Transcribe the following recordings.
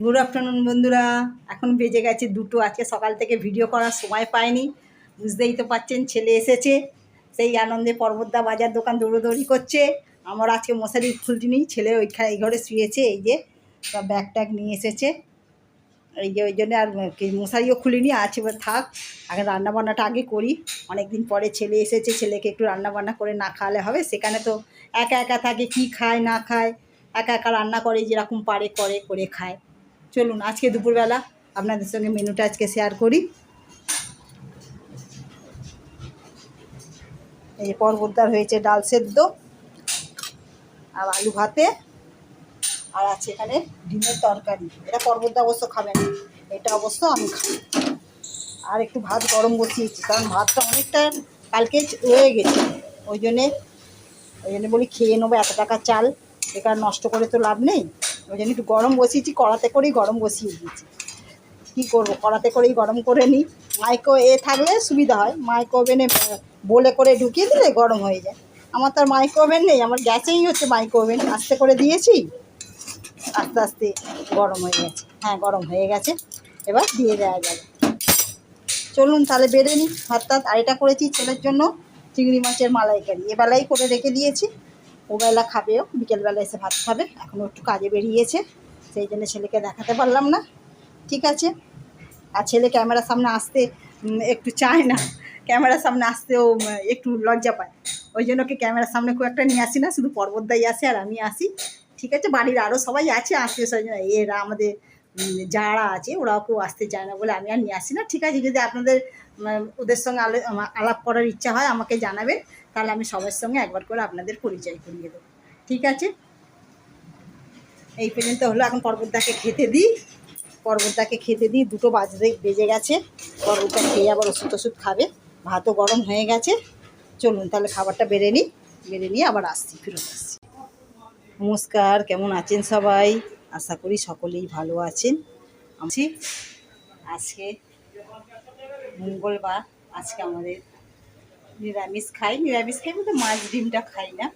Good afternoon বন্ধুরা। এখন বেজে গেছে দুটো, আজকে সকাল থেকে ভিডিও করার সময় পাইনি। বুঝতেই তো পাচ্ছেন, ছেলে এসেছে। সেই আনন্দে পর্বতদা বাজার দোকান দৌড়োদৌড়ি করছে। আমার আজকে মশারি খুলটিনি ছেলে ওইখানে এই ঘরে শুয়েছে, এই যে সব ব্যাগ ট্যাগ নিয়ে এসেছে। এই যে ওই জন্য আর মশারিও খুলিনি, আছে থাক। আগে রান্নাবান্নাটা আগে করি। অনেক দিন পরে ছেলে এসেছে, ছেলেকে একটু রান্নাবান্না করে না খাওয়ালে হবে। সেখানে তো একা একা থাকে, কি খায়, না খায়। একা একা রান্না করে, যেরকম পারে, করে করে খায়। চলুন, আজকে দুপুরবেলা আপনাদের সঙ্গে মেনুটা আজকে শেয়ার করি। এই যে পর্বতদার হয়েছে ডাল সেদ্ধ আর আলু ভাতে। আর আছে এখানে ডিমের তরকারি। এটা পর্বতদা অবশ্য খাবে না এটা অবশ্য আমি খাই আর একটু ভাত গরম বসিয়েছি, কারণ ভাতটা অনেকটা কালকে রয়ে গেছে। ওই জন্যে, ওই জন্য বলি খেয়ে নেব এত টাকা চাল বেকার নষ্ট করে তো লাভ নেই। ওই জন্য একটু গরম বসিয়েছি, কড়াতে করেই গরম বসিয়ে দিয়েছি। কী করব? কড়াতে করেই গরম করে নিই। মাইক্রো এ থাকলে সুবিধা হয়। মাইক্রো ওভেনে বলে করে ঢুকিয়ে দিলে গরম হয়ে যায়। আমার তো মাইক্রো ওভেন নেই, আমার গ্যাসেই হচ্ছে মাইক্রো ওভেন আস্তে করে দিয়েছি, আস্তে আস্তে গরম হয়ে গেছে। হ্যাঁ গরম হয়ে গেছে। এবার দিয়ে দেওয়া যাবে। চলুন তাহলে বেড়ে নিই। টাত আর এটা করেছি ছেলের জন্য। চিংড়ি মাছের মালাইকারি। এবেলাই করে রেখে দিয়েছি। ওবেলা খাবেও বিকেলবেলা এসে ভাত খাবে। এখনও একটু কাজে বেরিয়েছে, সেই জন্য ছেলেকে দেখাতে পারলাম না। ঠিক আছে? আর ছেলে ক্যামেরার সামনে আসতে একটু চায় না। ক্যামেরার সামনে আসতেও একটু লজ্জা পায়। ওই জন্য ওকে ক্যামেরার সামনে খুব একটা নিয়ে আসি না, শুধু পর্বতদাই আসে আর আমি আসি। ঠিক আছে? বাড়ির আরও সবাই আছে, আত্মীয় এরা আমাদের যারা আছে, ওরাও কেউ আসতে চায় না বলে আমি আর নিয়ে আসি না। ঠিক আছে? যদি আপনাদের ওদের সঙ্গে আলো- আলাপ করার ইচ্ছা হয়, আমাকে জানাবেন। তাহলে আমি সবার সঙ্গে একবার করে আপনাদের পরিচয় করিয়ে দেবো। ঠিক আছে? এই পর্যন্ত হলো, এখন পর্বতদাকে খেতে দিই। পর্বতদাকে খেতে দিই, দুটো বাজতে বেজে গেছে। পর্বতদা খেয়ে আবার ওষুধ ওষুধ খাবে। ভাতও গরম হয়ে গেছে। চলুন তাহলে খাবারটা বেড়ে নিই। বেড়ে নিয়ে আবার আসছি, ফিরত আসছি। নমস্কার, কেমন আছেন সবাই? আশা করি সকলেই ভালো আছেন। আমি আজকে মঙ্গলবার, আজকে আমাদের নিরামিষ খাই। নিরামিষ খাই বলতে মাছ ডিমটা খাই না।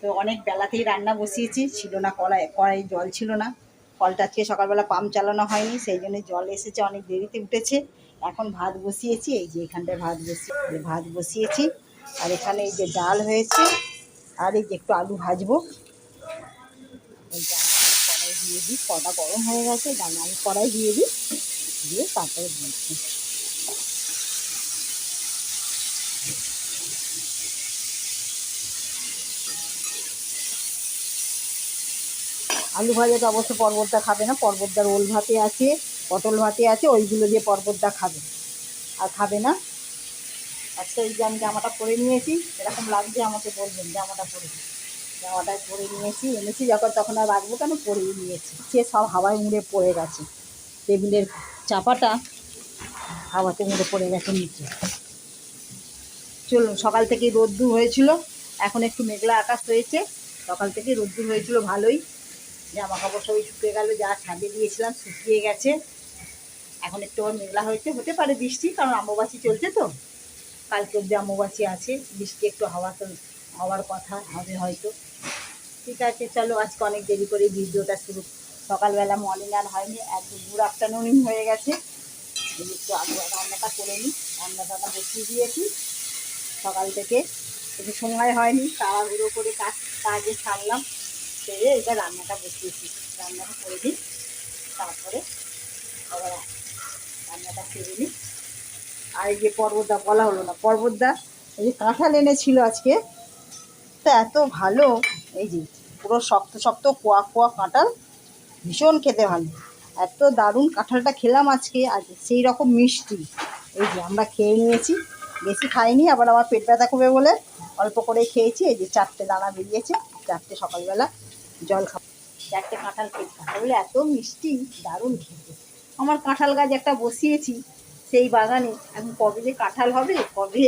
তো অনেক বেলাতেই রান্না বসিয়েছি, ছিল না কড়াই কড়াই জল ছিল না। কলটা আজকে সকালবেলা পাম্প চালানো হয়নি, সেই জন্য জল এসেছে, অনেক দেরিতে উঠেছে। এখন ভাত বসিয়েছি, এই যে এখানটায় ভাত বসিয়ে ভাত বসিয়েছি। আর এখানে এই যে ডাল হয়েছে, আর এই যে একটু আলু ভাজবো। কড়াই দিয়ে দিই, কটা গরম হয়ে গেছে ডাল আমি কড়াই দিয়ে দিই, দিয়ে তারপরে দিচ্ছি আলু ভাজাটা অবশ্য পর্বতটা খাবে না, পর্বতদার ওল ভাতে আছে, পটল ভাতে আছে, ওইগুলো দিয়ে পর্বতটা খাবে। আর খাবে না। আচ্ছা এই যে আমি জামাটা পরে নিয়েছি, এরকম লাগছে আমাকে বলবেন, জামাটা পরে। জামাটা পরে নিয়েছি, এনেছি, যখন তখন আর রাখব কেন? পরেই নিয়েছি। সে সব হাওয়ায় মুড়ে পড়ে গেছে। টেবিলের চাপাটা হাওয়াতে মুড়ে পড়ে গেছে নিচে। চলুন, সকাল থেকেই রোদ্দুর হয়েছিল। এখন একটু মেঘলা আকাশ হয়েছে। সকাল থেকে রোদ্দুর হয়েছিল ভালোই। জামা কাপড় সবই শুকিয়ে গেল, যা ছাদে দিয়েছিলাম শুকিয়ে গেছে। এখন একটু আবার মেঘলা হয়েছে, হতে পারে বৃষ্টি, কারণ অম্বুবাচী চলছে তো। কালকে অব্দি অম্বুবাচী আছে, বৃষ্টি একটু হওয়া তো, হওয়ার কথা হবে হয়তো। ঠিক আছে, চলো আজকে অনেক দেরি করে ভিডিওটা শুরু। সকালবেলা মর্নিং আর হয়নি একদম গুড আফটারনুন হয়ে গেছে। একটু আলু রান্নাটা করে নিই রান্না টান্না বসিয়ে দিয়েছি। সকাল থেকে একটু সময় হয়নি, তাড়াহুড়ো করে কাজ, কাজে ছাড়লাম। সেরে এটা রান্নাটা বসিয়েছি। রান্নাটা করে দিই, তারপরে আবার রান্নাটা সেরে নিই। আর এই যে পর্বতদা, বলা হলো না, পর্বতদা এই যে কাঁঠাল এনেছিল আজকে, তা এত ভালো, এই যে পুরো শক্ত শক্ত কোয়া কোয়া কাঁঠাল, ভীষণ খেতে ভালো। এত দারুণ কাঁঠালটা খেলাম আজকে, আর সেই রকম মিষ্টি। এই যে আমরা খেয়ে নিয়েছি, বেশি খাইনি, আবার আমার পেট ব্যথা করবে বলে অল্প করে খেয়েছি, এই যে চারটে দানা বেরিয়েছে, চারটে সকালবেলা। জল খাব। চারটে কাঁঠাল খেতে কাঁঠাল বলে এত মিষ্টি দারুণ খেতে। আমার কাঁঠাল গাছ একটা বসিয়েছি সেই বাগানে। এখন কবে যে কাঁঠাল হবে কবে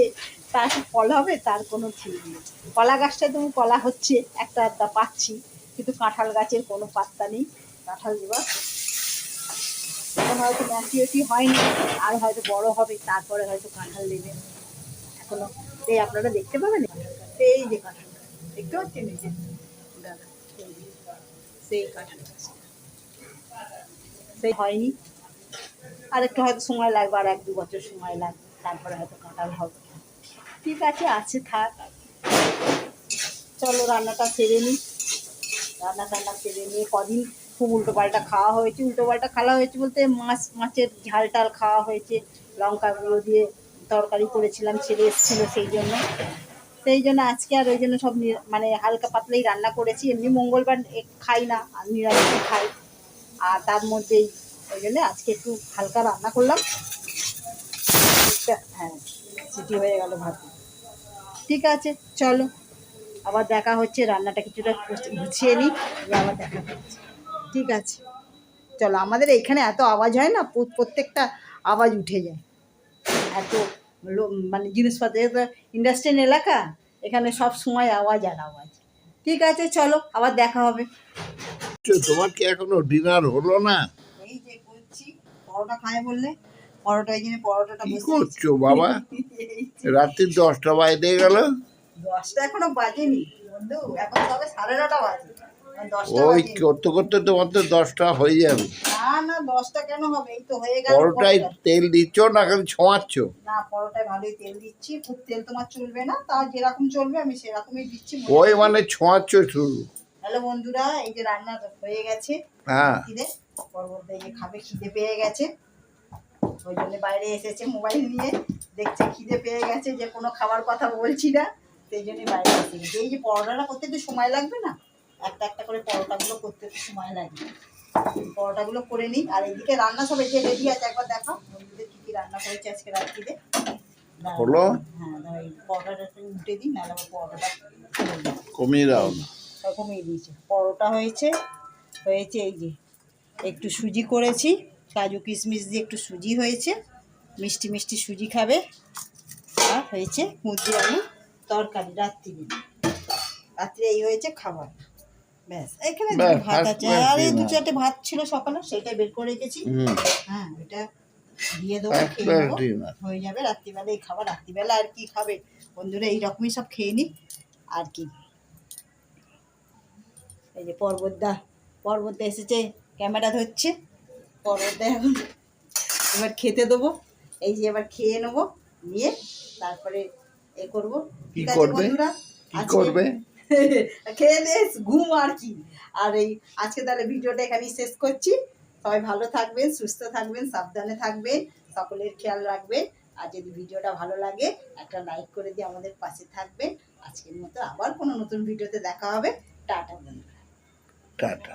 তার ফল হবে তার কোনো ঠিক নেই। কলা গাছটা তুমি কলা হচ্ছে একটা আধটা পাচ্ছি কিন্তু কাঁঠাল গাছের কোনো পাত্তা নেই। কাঁঠাল দেওয়া এখন হয়তো ম্যাচিওরিটি হয়নি আর হয়তো বড় হবে তারপরে হয়তো কাঁঠাল দেবে। এখনও এই আপনারা দেখতে পাবেন এই যে কাঁঠাল। দেখতে পাচ্ছেন এই যে, সেই কাঁঠাল সেই হয়নি। আর একটু হয়তো সময় লাগবে, আর এক দু বছর সময় লাগবে, তারপরে হয়তো কাটাল হবে। ঠিক আছে আছে, থাক। চলো, রান্নাটা সেরে নিই রান্না টান্না সেরে নিয়ে কদিন খুব উল্টো পাল্টা খাওয়া হয়েছে। উল্টো পাল্টা খাওয়া হয়েছে বলতে মাছ, মাছের ঝাল টাল খাওয়া হয়েছে। লঙ্কাগুলো দিয়ে তরকারি করেছিলাম, ছেলে এসেছিল সেই জন্য। সেই জন্য আজকে আর ওই জন্য সব মানে হালকা পাতলাই রান্না করেছি। এমনি মঙ্গলবার খাই না নিরামিষ খাই। আর তার মধ্যেই ওই জন্য আজকে একটু হালকা রান্না করলাম। হ্যাঁ সিটি হয়ে গেল ভাত। ঠিক আছে, চলো। আবার দেখা হচ্ছে, রান্নাটা কিছুটা গুছিয়ে নিই আবার দেখা হচ্ছে। ঠিক আছে। চলো, আমাদের এখানে এত আওয়াজ হয় না, প্রত্যেকটা আওয়াজ উঠে যায়। এত মানে জিনিসপত্র ইন্ডাস্ট্রিয়াল এলাকা এখানে সব সময় আওয়াজ আর আওয়াজ। ঠিক আছে চলো আবার দেখা হবে। তোমার কি এখনও ডিনার হলো না? এই যে করছি পরোটা খায় বললে পরোটা এই জন্য পরোটাটা কি করছ বাবা? রাত্রি দশটা বাইরে গেল? দশটা এখনও বাজেনি বন্ধু এখন তবে সাড়ে নটা বাজে। ওই বাজেনি। করতে করতে তোমার তো দশটা হয়ে যাবে। না না দশটা কেন হবে? এই তো হয়ে গেল পরোটায় তেল দিচ্ছ না খালি ছোঁয়াচ্ছ? না পরোটায় ভালোই তেল দিচ্ছি। খুব তেল তোমার চলবে না তা যেরকম চলবে আমি সেরকমই দিচ্ছি ওই মানে ছোঁয়াচ্ছ শুধু। হ্যালো বন্ধুরা এই যে রান্না হয়ে গেছে। হ্যাঁ। যে খাবে খিদে পেয়ে গেছে। ওই জন্য বাইরে এসেছে মোবাইল নিয়ে। দেখছে খিদে পেয়ে গেছে যে কোনো খাবার কথা বলছি না সেই জন্যই বাইরে এসে গেছে এই যে পরোটাটা করতে একটু সময় লাগবে না? একটা একটা করে পরোটাগুলো করতে সময় লাগবে পরোটাগুলো করে নিই। আর এইদিকে রান্না সব এসে রেডি আছে একবার দেখো বন্ধুদের কী কী রান্না করেছে আজকে রাত্রিতে। হলো? হ্যাঁ পরোটাটা উল্টে দিই নাহলে আবার পরোটাটা কমিয়ে দাও কমিয়ে দিয়েছে। পরোটা হয়েছে হয়েছে এই যে একটু সুজি করেছি। কাজু কিশমিশ দিয়ে একটু সুজি হয়েছে। মিষ্টি মিষ্টি সুজি খাবে। আর হয়েছে মুরগি আলু তরকারি রাত্রিরে। রাত্রে এই হয়েছে খাবার। ব্যাস এখানে দুটো ভাত আছে। আর এই দু চারটে ভাত ছিল সকালে সেটা বের করে রেখেছি। হ্যাঁ ওইটা দিয়ে দেবো খেয়ে নেব। হয়ে যাবে রাত্রিবেলা এই খাবার রাত্রিবেলা আর কি খাবে? বন্ধুরা এইরকমই সব খেয়ে আর কি। এই যে পর্বতদা এসেছে ক্যামেরা ধরছে। পর্বতদা এখন এবার খেতে দেবো। এই যে এবার খেয়ে নেব নিয়ে তারপরে এ করব। কি করবে? বন্ধুরা? কি করবে? খেয়ে বেশ ঘুম আর কি। আর এই আজকে তাহলে ভিডিওটা এখানেই শেষ করছি। সবাই ভালো থাকবেন, সুস্থ থাকবেন, সাবধানে থাকবেন, সকলের খেয়াল রাখবেন। আর যদি ভিডিওটা ভালো লাগে, একটা লাইক করে দিয়ে আমাদের পাশে থাকবেন। আজকের মতো আবার কোনো নতুন ভিডিওতে দেখা হবে। টাটা বন্ধুরা। টাটা।